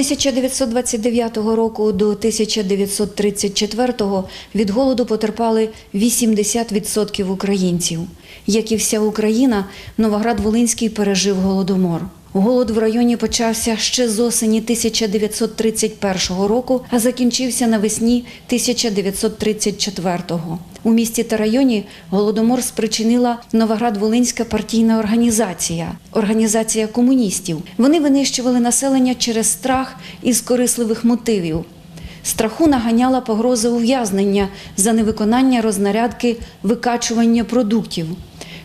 1929 року до 1934 від голоду потерпали 80% українців. Як і вся Україна, Новоград-Волинський пережив голодомор. Голод в районі почався ще з осені 1931 року, а закінчився навесні 1934-го. У місті та районі голодомор спричинила Новоград-Волинська партійна організація, організація комуністів. Вони винищували населення через страх із корисливих мотивів. Страху наганяла погроза ув'язнення за невиконання рознарядки викачування продуктів.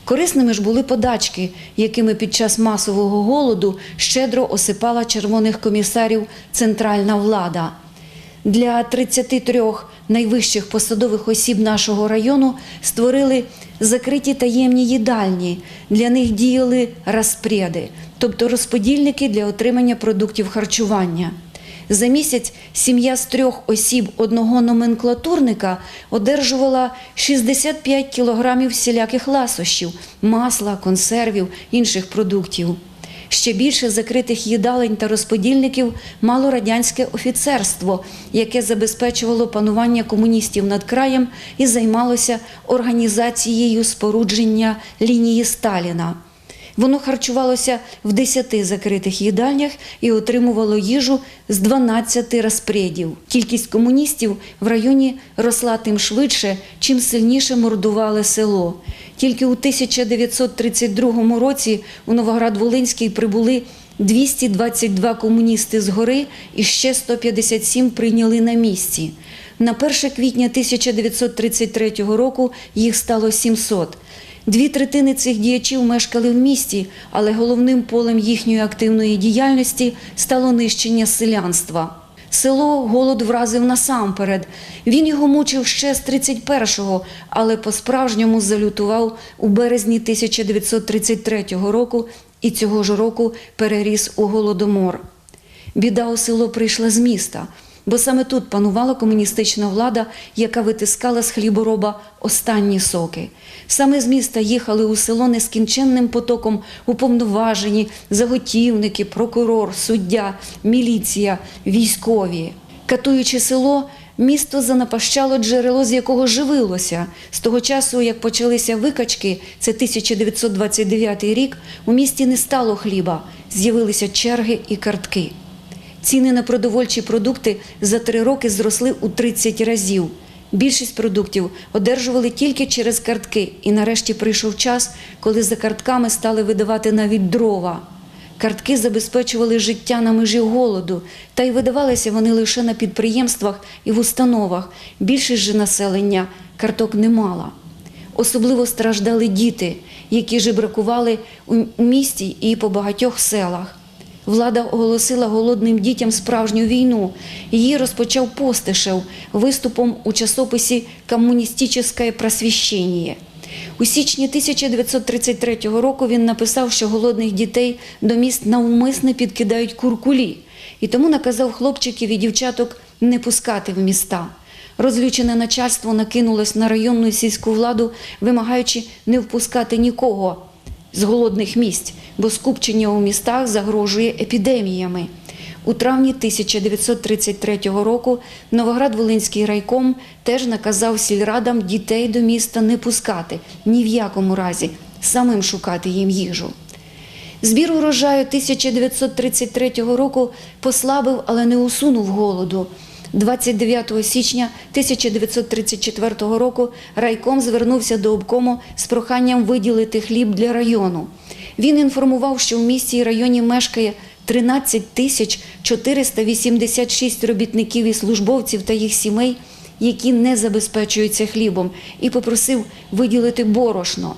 Корисними ж були подачки, якими під час масового голоду щедро осипала червоних комісарів центральна влада. Для 33 найвищих посадових осіб нашого району створили закриті таємні їдальні. Для них діяли розпряди, тобто розподільники для отримання продуктів харчування. За місяць сім'я з трьох осіб одного номенклатурника одержувала 65 кілограмів всіляких ласощів, масла, консервів, інших продуктів. Ще більше закритих їдалень та розподільників мало радянське офіцерство, яке забезпечувало панування комуністів над краєм і займалося організацією спорудження лінії Сталіна. Воно харчувалося в 10 закритих їдальнях і отримувало їжу з 12 розпредів. Кількість комуністів в районі росла тим швидше, чим сильніше мордували село. Тільки у 1932 році у Новоград-Волинський прибули 222 комуністи з гори і ще 157 прийняли на місці. На 1 квітня 1933 року їх стало 700. Дві третини цих діячів мешкали в місті, але головним полем їхньої активної діяльності стало нищення селянства. Село голод вразив насамперед. Він його мучив ще з 31-го, але по-справжньому залютував у березні 1933 року і цього ж року переріс у голодомор. Біда у село прийшла з міста, бо саме тут панувала комуністична влада, яка витискала з хлібороба останні соки. Саме з міста їхали у село нескінченним потоком уповноважені заготівники, прокурор, суддя, міліція, військові. Катуючи село, місто занапащало джерело, з якого живилося. З того часу, як почалися викачки, це 1929 рік, у місті не стало хліба, з'явилися черги і картки. Ціни на продовольчі продукти за три роки зросли у 30 разів. Більшість продуктів одержували тільки через картки, і нарешті прийшов час, коли за картками стали видавати навіть дрова. Картки забезпечували життя на межі голоду, та й видавалися вони лише на підприємствах і в установах. Більшість же населення карток не мала. Особливо страждали діти, які жебракували у місті і по багатьох селах. Влада оголосила голодним дітям справжню війну. Її розпочав Постишев виступом у часописі «Комуністичне просвіщення». У січні 1933 року він написав, що голодних дітей до міст навмисне підкидають куркулі, і тому наказав хлопчиків і дівчаток не пускати в міста. Розлючене начальство накинулось на районну сільську владу, вимагаючи не впускати нікого з голодних місць, бо скупчення у містах загрожує епідеміями. У травні 1933 року Новоград-Волинський райком теж наказав сільрадам дітей до міста не пускати ні в якому разі, самим шукати їм їжу. Збір урожаю 1933 року послабив, але не усунув голоду. 29 січня 1934 року райком звернувся до обкому з проханням виділити хліб для району. Він інформував, що в місті і районі мешкає 13 тисяч 486 робітників і службовців та їх сімей, які не забезпечуються хлібом, і попросив виділити борошно.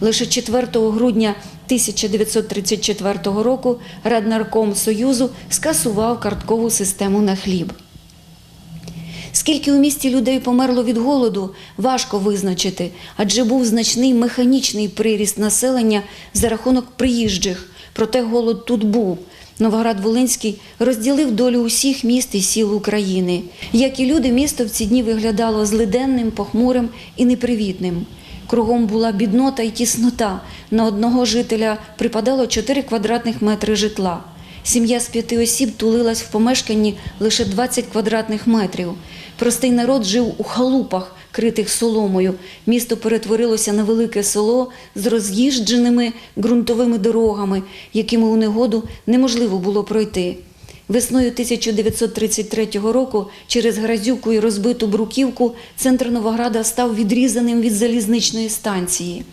Лише 4 грудня 1934 року Раднарком Союзу скасував карткову систему на хліб. Скільки у місті людей померло від голоду, важко визначити, адже був значний механічний приріст населення за рахунок приїжджих. Проте голод тут був. Новоград-Волинський розділив долю усіх міст і сіл України. Як і люди, місто в ці дні виглядало злиденним, похмурим і непривітним. Кругом була біднота і тіснота. На одного жителя припадало 4 квадратних метри житла. Сім'я з п'яти осіб тулилась в помешканні лише 20 квадратних метрів. Простий народ жив у халупах, критих соломою. Місто перетворилося на велике село з роз'їждженими ґрунтовими дорогами, якими у негоду неможливо було пройти. Весною 1933 року через грязюку і розбиту бруківку центр Новограда став відрізаним від залізничної станції.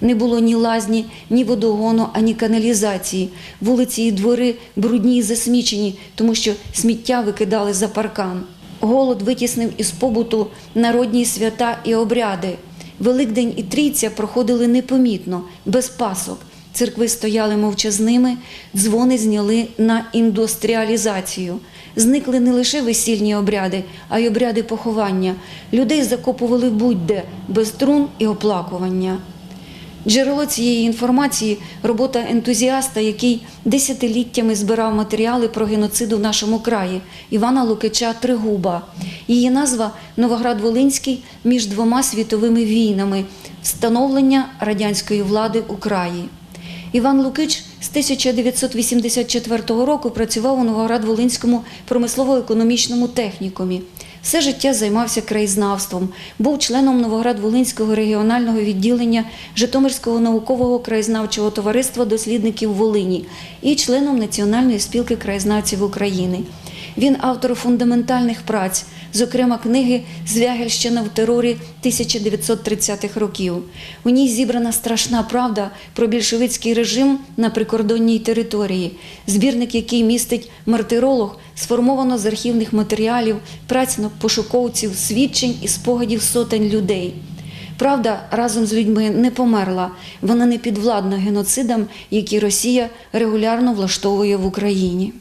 Не було ні лазні, ні водогону, ані каналізації. Вулиці і двори брудні і засмічені, тому що сміття викидали за паркан. Голод витіснив із побуту народні свята і обряди. Великдень і трійця проходили непомітно, без пасок. Церкви стояли мовчазними, дзвони зняли на індустріалізацію. Зникли не лише весільні обряди, а й обряди поховання. Людей закопували будь-де, без трун і оплакування. Джерело цієї інформації робота ентузіаста, який десятиліттями збирав матеріали про геноцид у нашому краї Івана Лукича Тригуба. Її назва Новоград-Волинський між двома світовими війнами встановлення радянської влади у краї. Іван Лукич з 1984 року працював у Новоград-Волинському промислово-економічному технікумі. Все життя займався краєзнавством, був членом Новоград-Волинського регіонального відділення Житомирського наукового краєзнавчого товариства дослідників Волині і членом Національної спілки краєзнавців України. Він автор фундаментальних праць, зокрема книги Звягельщина в терорі 1930-х років. У ній зібрана страшна правда про більшовицький режим на прикордонній території, збірник, який містить мартиролог, сформовано з архівних матеріалів, праць пошуковців, свідчень і спогадів сотень людей. Правда разом з людьми не померла, вона не підвладна геноцидам, які Росія регулярно влаштовує в Україні.